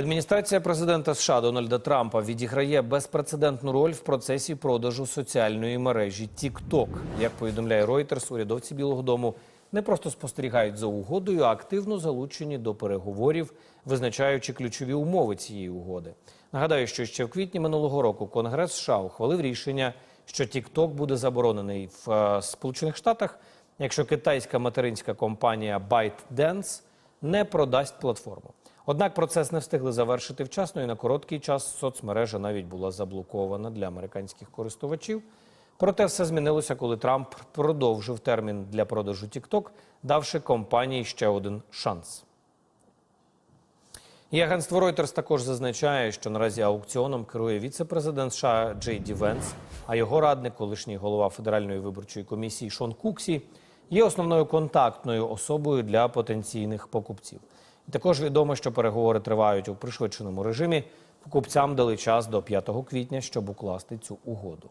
Адміністрація президента США Дональда Трампа відіграє безпрецедентну роль в процесі продажу соціальної мережі TikTok. Як повідомляє Reuters, урядовці Білого Дому не просто спостерігають за угодою, а активно залучені до переговорів, визначаючи ключові умови цієї угоди. Нагадаю, що ще в квітні минулого року Конгрес США ухвалив рішення, що TikTok буде заборонений в е, Сполучених Штатах, якщо китайська материнська компанія ByteDance не продасть платформу. Однак процес не встигли завершити вчасно, і на короткий час соцмережа навіть була заблокована для американських користувачів. Проте все змінилося, коли Трамп продовжив термін для продажу TikTok, давши компанії ще один шанс. І агентство Reuters також зазначає, що наразі аукціоном керує віце-президент США Джей Ді Венс, а його радник, колишній голова Федеральної виборчої комісії Шон Куксі, є основною контактною особою для потенційних покупців. Також відомо, що переговори тривають у пришвидшеному режимі. Покупцям дали час до 5 квітня, щоб укласти цю угоду.